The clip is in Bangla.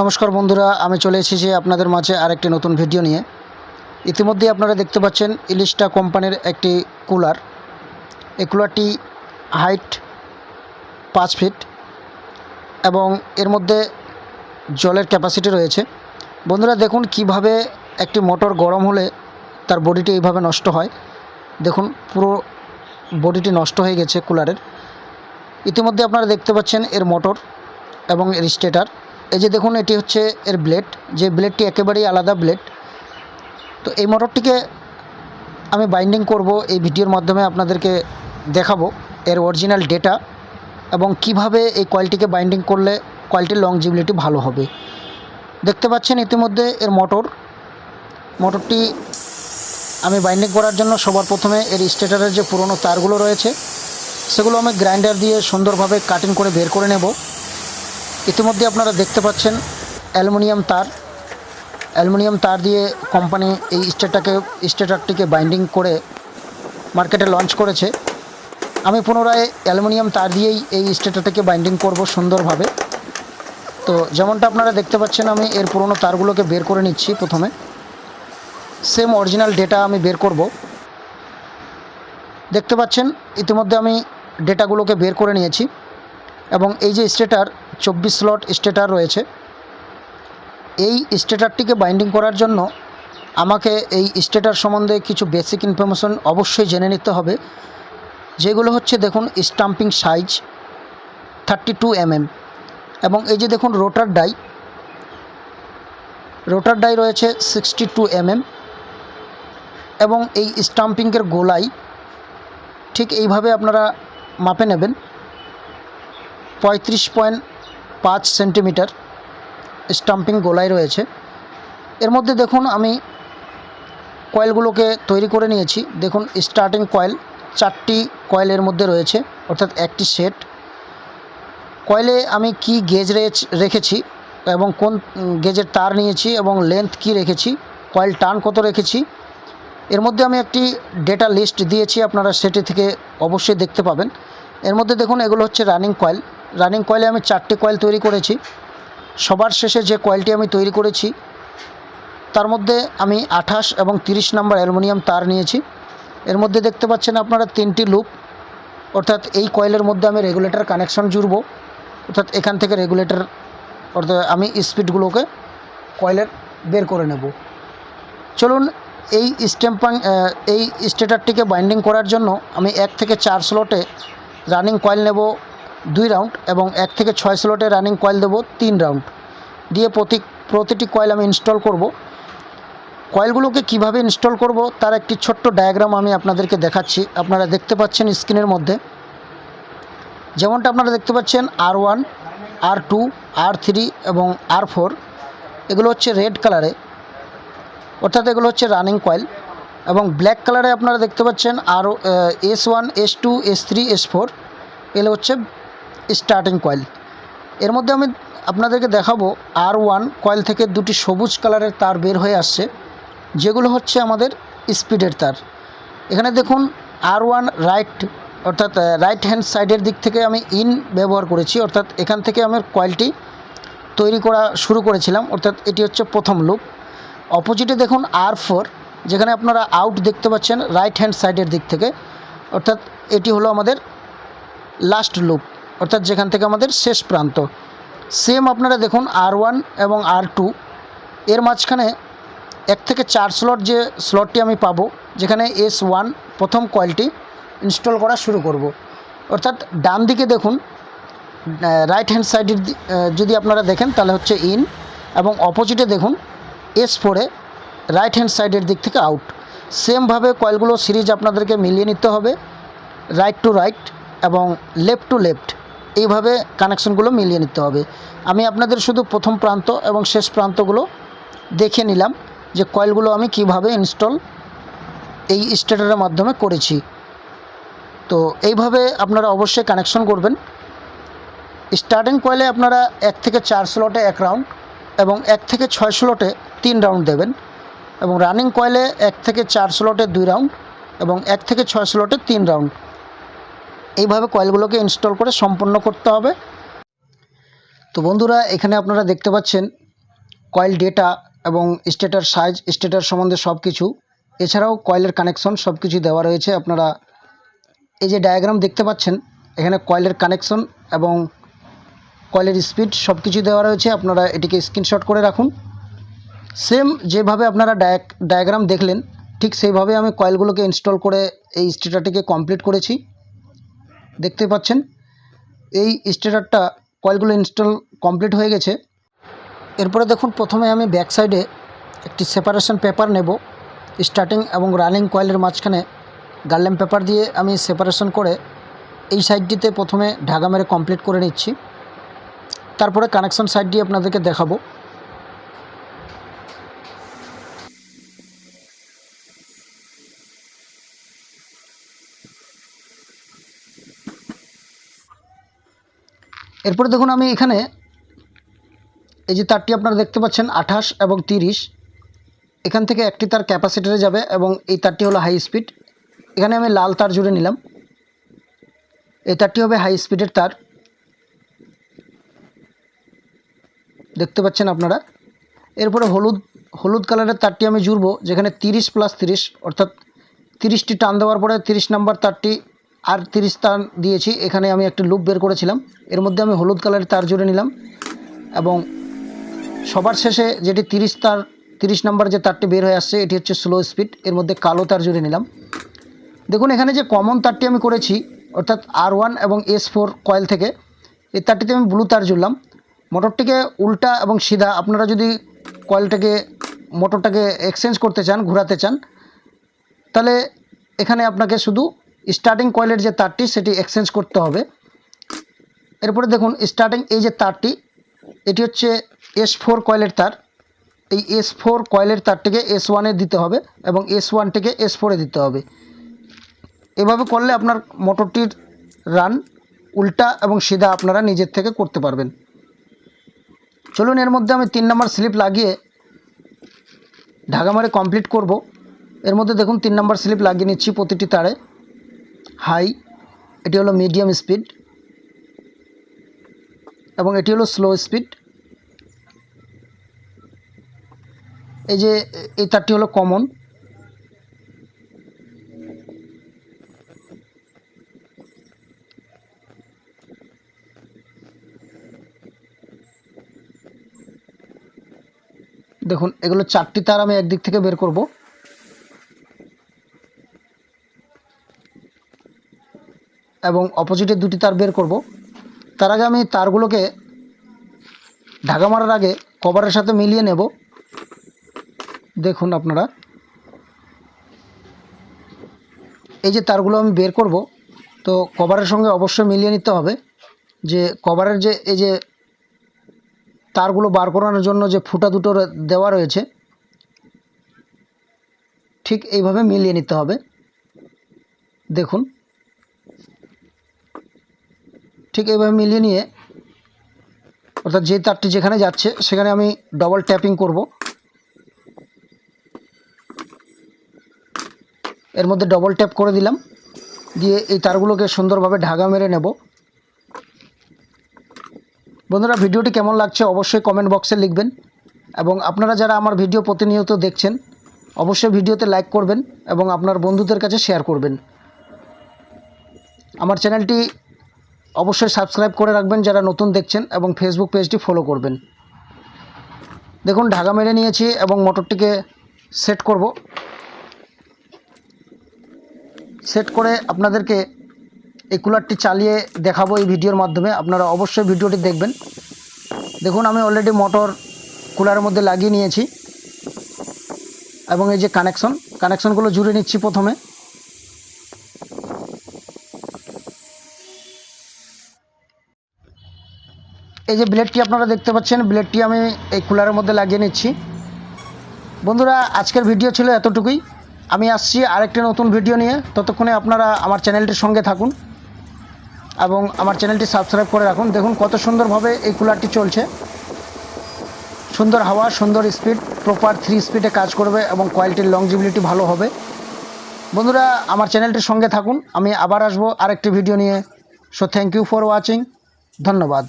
নমস্কার বন্ধুরা, আমি চলে এসেছি আপনাদের মাঝে আরেকটি নতুন ভিডিও নিয়ে। ইতিমধ্যে আপনারা দেখতে পাচ্ছেন ইলিশটা কোম্পানির একটি কুলার। এই কুলারটি হাইট পাঁচ ফিট এবং এর মধ্যে জলের ক্যাপাসিটি রয়েছে। বন্ধুরা, দেখুন কীভাবে একটি মোটর গরম হলে তার বডিটি এইভাবে নষ্ট হয়। দেখুন, পুরো বডিটি নষ্ট হয়ে গেছে কুলারের। ইতিমধ্যে আপনারা দেখতে পাচ্ছেন এর মোটর এবং এর স্টেটার। এই যে দেখুন, এটি হচ্ছে এর ব্লেড যে ব্লেডটি একেবারেই আলাদা ব্লেড তো এই মোটরটিকে আমি বাইন্ডিং করব এই ভিডিওর মাধ্যমে আপনাদেরকে দেখাবো এর অরিজিনাল ডেটা এবং কীভাবে এই কয়েলটিকে বাইন্ডিং করলে কয়েলটির লংজিবিলিটি ভালো হবে। দেখতে পাচ্ছেন ইতিমধ্যে এর মোটর মোটরটি আমি বাইন্ডিং করার জন্য সবার প্রথমে এর স্টেটারের যে পুরনো তারগুলো রয়েছে, সেগুলো আমি গ্রাইন্ডার দিয়ে সুন্দরভাবে কাটিং করে বের করে নেব। ইতিমধ্যে আপনারা দেখতে পাচ্ছেন অ্যালুমিনিয়াম তার। অ্যালুমিনিয়াম তার দিয়ে কোম্পানি এই স্টেটারটাকে স্টেটারটিকে বাইন্ডিং করে মার্কেটে লঞ্চ করেছে। আমি পুনরায় অ্যালুমিনিয়াম তার দিয়েই এই স্টেটারটাকে বাইন্ডিং করব সুন্দরভাবে। তো যেমনটা আপনারা দেখতে পাচ্ছেন, আমি এর পুরনো তারগুলোকে বের করে নিচ্ছি প্রথমে। সেম অরিজিনাল ডেটা আমি বের করব। দেখতে পাচ্ছেন, ইতিমধ্যে আমি ডেটাগুলোকে বের করে নিয়েছি। এবং এই যে স্টেটার চব্বিশ স্লট স্টেটার রয়েছে। এই স্টেটারটিকে বাইন্ডিং করার জন্য আমাকে এই স্টেটার সম্বন্ধে কিছু বেসিক ইনফরমেশন অবশ্যই জেনে নিতে হবে, যেগুলো হচ্ছে দেখুন stamping size thirty two MM এবং এই যে দেখুন রোটার ডাই রোটার ডাই রয়েছে সিক্সটি টু এমএম এবং এই স্টাম্পিংয়ের গোলাই ঠিক এইভাবে আপনারা মাপে নেবেন। পঁয়ত্রিশ পয়েন্ট পাঁচ সেন্টিমিটার স্টাম্পিং গোলাই রয়েছে। এর মধ্যে দেখুন আমি কয়েলগুলোকে তৈরি করে নিয়েছি। দেখুন স্টার্টিং কয়েল চারটি কয়েলের মধ্যে রয়েছে, অর্থাৎ একটি সেট কয়েলে আমি কি গেজ রেখেছি এবং কোন গেজের তার নিয়েছি এবং লেন্থ কি রেখেছি কয়েল টান কত রেখেছি, এর মধ্যে আমি একটি ডেটা লিস্ট দিয়েছি, আপনারা সেটি থেকে অবশ্যই দেখতে পাবেন। এর মধ্যে দেখুন, এগুলো হচ্ছে রানিং কয়েল রানিং কয়েলে আমি চারটে কয়েল তৈরি করেছি। সবার শেষে যে কয়েলটি আমি তৈরি করেছি, তার মধ্যে আমি আঠাশ এবং তিরিশ নম্বর অ্যালুমিনিয়াম তার নিয়েছি। এর মধ্যে দেখতে পাচ্ছেন আপনারা তিনটি লুপ অর্থাৎ এই কয়েলের মধ্যে আমি রেগুলেটর কানেকশন জুড়ব, অর্থাৎ এখান থেকে রেগুলেটর অর্থাৎ আমি স্পিডগুলোকে কয়েলের বের করে নেব। চলুন এই স্টেম্পাং এই স্টেটারটিকে বাইন্ডিং করার জন্য আমি এক থেকে চার স্লটে রানিং কয়েল নেব। দুই রাউন্ড এবং এক থেকে ছয় স্লটে রানিং কয়েল দেবো তিন রাউন্ড। দিয়ে প্রতি প্রতিটি কয়েল আমি ইনস্টল করব। কয়েলগুলোকে কীভাবে ইনস্টল করব তার একটি ছোট্ট ডায়াগ্রাম আমি আপনাদেরকে দেখাচ্ছি। আপনারা দেখতে পাচ্ছেন স্ক্রিনের মধ্যে। যেমনটা আপনারা দেখতে পাচ্ছেন R one R two R three এবং আর ফোর এগুলো হচ্ছে রেড কালারে অর্থাৎ এগুলো হচ্ছে রানিং কয়েল। এবং ব্ল্যাক কালারে আপনারা দেখতে পাচ্ছেন আর S one S two S three S four এগুলো হচ্ছে স্টার্টিং কয়েল এর মধ্যে আমি আপনাদেরকে দেখাবো আর ওয়ান কয়েল থেকে দুটি সবুজ কালারের তার বের হয়ে আসছে, যেগুলো হচ্ছে আমাদের স্পিডের তার। এখানে দেখুন আর ওয়ান রাইট অর্থাৎ রাইট হ্যান্ড সাইডের দিক থেকে আমি ইন ব্যবহার করেছি, অর্থাৎ এখান থেকে আমার কয়েলটি তৈরি করা শুরু করেছিলাম, অর্থাৎ এটি হচ্ছে প্রথম লুপ অপোজিটে দেখুন আর ফোর যেখানে আপনারা আউট দেখতে পাচ্ছেন রাইট হ্যান্ড সাইডের দিক থেকে, অর্থাৎ এটি হলো আমাদের লাস্ট লুপ অর্থাৎ যেখান থেকে আমাদের শেষ প্রান্ত। সেম আপনারা দেখুন আর ওয়ান এবং আর টু এর মাঝখানে এক থেকে চার স্লট যে স্লটটি আমি পাবো, যেখানে এস ওয়ান প্রথম কয়েলটি ইনস্টল করা শুরু করব। অর্থাৎ ডান দিকে দেখুন রাইট হ্যান্ড সাইডের যদি আপনারা দেখেন তাহলে হচ্ছে ইন এবং অপোজিটে দেখুন এস ফোরে রাইট হ্যান্ড সাইডের দিক থেকে আউট সেমভাবে কয়েলগুলো সিরিজ আপনাদেরকে মিলিয়ে নিতে হবে রাইট টু রাইট এবং লেফট টু লেফট এইভাবে কানেকশনগুলো মিলিয়ে নিতে হবে। আমি আপনাদের শুধু প্রথম প্রান্ত এবং শেষ প্রান্তগুলো দেখে নিলাম যে কয়েলগুলো আমি কীভাবে ইনস্টল এই স্টেটারের মাধ্যমে করেছি। তো এইভাবে আপনারা অবশ্যই কানেকশন করবেন। স্টার্টিং কয়েলে আপনারা এক থেকে চার স্লটে এক রাউন্ড এবং এক থেকে ছয় স্লটে তিন রাউন্ড দেবেন এবং রানিং কয়েলে এক থেকে চার স্লটে দুই রাউন্ড এবং এক থেকে ছয় স্লটে তিন রাউন্ড এইভাবে কয়েলগুলোকে ইনস্টল করে সম্পন্ন করতে হবে। তো বন্ধুরা, এখানে আপনারা দেখতে পাচ্ছেন কয়েল ডেটা এবং স্টেটার সাইজ, স্টেটার সম্বন্ধে সব কিছু এছাড়াও কয়েলের কানেকশন সব কিছু দেওয়া রয়েছে আপনারা। এই যে ডায়াগ্রাম দেখতে পাচ্ছেন, এখানে কয়েলের কানেকশন এবং কয়েলের স্পিড সব কিছু দেওয়া রয়েছে। আপনারা এটিকে স্ক্রিনশট করে রাখুন। সেম যেভাবে আপনারা ডায়াগ্রাম দেখলেন, ঠিক সেইভাবে আমি কয়েলগুলোকে ইনস্টল করে এই স্টেটারটিকে কমপ্লিট করেছি। দেখতে পাচ্ছেন। এই স্টেটারটা কয়েলগুলো ইনস্টল কমপ্লিট হয়ে গেছে। এরপরে দেখুন, প্রথমে আমি ব্যাক সাইডে একটি সেপারেশন পেপার নেব। স্টার্টিং এবং রানিং কয়েলের মাঝখানে গার্লেম পেপার দিয়ে আমি সেপারেশন করে এই সাইডটিতে প্রথমে ঢাকা মেরে কমপ্লিট করে নিচ্ছি। তারপরে কানেকশন সাইডটি আপনাদেরকে দেখাবো। এরপরে দেখুন আমি এখানে এই যে তারটি আপনারা দেখতে পাচ্ছেন আঠাশ এবং তিরিশ। এখান থেকে একটি তার ক্যাপাসিটারে যাবে এবং এই তারটি হলো হাই স্পিড এখানে আমি লাল তার জুড়ে নিলাম। এই তারটি হবে হাই স্পিডের তার। দেখতে পাচ্ছেন আপনারা। এরপরে হলুদ হলুদ কালারের তারটি আমি জুড়বো, যেখানে তিরিশ প্লাস তিরিশ, অর্থাৎ তিরিশটি টান দেওয়ার পরে তিরিশ নাম্বার তারটি আর তিরিশ তার দিয়েছি। এখানে আমি একটি লুপ বের করেছিলাম। এর মধ্যে আমি হলুদ কালারের তার জুড়ে নিলাম এবং সবার শেষে যেটি তিরিশ তার, তিরিশ নাম্বার যে তারটি বের হয়ে আসছে, এটি হচ্ছে স্লো স্পিড এর মধ্যে কালো তার জুড়ে নিলাম। দেখুন, এখানে যে কমন তারটি আমি করেছি, অর্থাৎ আর ওয়ান এবং এস ফোর কয়েল থেকে, এই তারটিতে আমি ব্লু তার জুড়লাম। মোটরটিকে উল্টা এবং সিধা, আপনারা যদি কয়েলটাকে মোটরটাকে এক্সচেঞ্জ করতে চান, ঘোরাতে চান, তাহলে এখানে আপনাকে শুধু স্টার্টিং কয়েলের যে তারটি, সেটি এক্সচেঞ্জ করতে হবে। এরপরে দেখুন স্টার্টিং এই যে তারটি, এটি হচ্ছে এস ফোর কয়েলের তার। এই এস ফোর কয়েলের তারটিকে এস ওয়ানে দিতে হবে এবং এস ওয়ানটিকে এস ফোরে দিতে হবে। এভাবে করলে আপনার মোটরটির রান উল্টা এবং সিধা আপনারা নিজের থেকে করতে পারবেন। চলুন, এর মধ্যে আমি তিন নম্বর স্লিপ লাগিয়ে ঢাকা মারে কমপ্লিট করব। এর মধ্যে দেখুন, তিন নম্বর স্লিপ লাগিয়ে নিচ্ছি প্রতিটি তারে। হাই, এটি হলো মিডিয়াম স্পিড এবং এটি হলো স্লো স্পিড। এই যে, এই তারটি হলো কমন। দেখুন, এগুলো চারটি তার আমি একদিক থেকে বের করব। এবং অপোজিটে দুটি তার বের করব। তার আগে আমি তারগুলোকে ঢাকা মারার আগে কভারের সাথে মিলিয়ে নেব। দেখুন আপনারা। এই যে তারগুলো আমি বের করব, তো কভারের সঙ্গে অবশ্যই মিলিয়ে নিতে হবে যে কভারের যে এই যে তারগুলো বার করানোর জন্য যে ফুটা দুটো দেওয়া রয়েছে, ঠিক এইভাবে মিলিয়ে নিতে হবে। দেখুন। ঠিক এইভাবে মিলিয়ে নিয়ে, অর্থাৎ যে তারটি যেখানে যাচ্ছে, সেখানে আমি ডবল ট্যাপিং করব। এর মধ্যে ডবল ট্যাপ করে দিলাম। দিয়ে এই তারগুলোকে সুন্দরভাবে ঢাকা মেরে নেব। বন্ধুরা, ভিডিওটি কেমন লাগছে অবশ্যই কমেন্ট বক্সে লিখবেন। এবং আপনারা যারা আমার ভিডিও প্রতিনিয়ত দেখছেন, অবশ্যই ভিডিওতে লাইক করবেন এবং আপনার বন্ধুদের কাছে শেয়ার করবেন। আমার চ্যানেলটি অবশ্যই সাবস্ক্রাইব করে রাখবেন যারা নতুন দেখছেন এবং ফেসবুক পেজটি ফলো করবেন। দেখুন, ঢাকা মেরে নিয়েছি এবং মোটরটিকে সেট করব। সেট করে আপনাদেরকে এই কুলারটি চালিয়ে দেখাবো এই ভিডিওর মাধ্যমে। আপনারা অবশ্যই ভিডিওটি দেখবেন। দেখুন, আমি অলরেডি মোটর কুলারের মধ্যে লাগিয়ে নিয়েছি। এবং এই যে কানেকশন কানেকশনগুলো জুড়ে নিচ্ছি প্রথমে। এই যে ব্লেডটি আপনারা দেখতে পাচ্ছেন, ব্লেডটি আমি এই কুলারের মধ্যে লাগিয়ে নিচ্ছি। বন্ধুরা, আজকের ভিডিও ছিল এতটুকুই। আমি আসছি আরেকটি নতুন ভিডিও নিয়ে। ততক্ষণে আপনারা আমার চ্যানেলটির সঙ্গে থাকুন এবং আমার চ্যানেলটি সাবস্ক্রাইব করে রাখুন। দেখুন কত সুন্দরভাবে এই কুলারটি চলছে। সুন্দর হাওয়া, সুন্দর স্পিড প্রপার থ্রি স্পিডে কাজ করবে এবং কোয়ালিটির লংজিবিলিটি ভালো হবে। বন্ধুরা, আমার চ্যানেলটির সঙ্গে থাকুন। আমি আবার আসব আরেকটি ভিডিও নিয়ে। So thank you for watching ধন্যবাদ।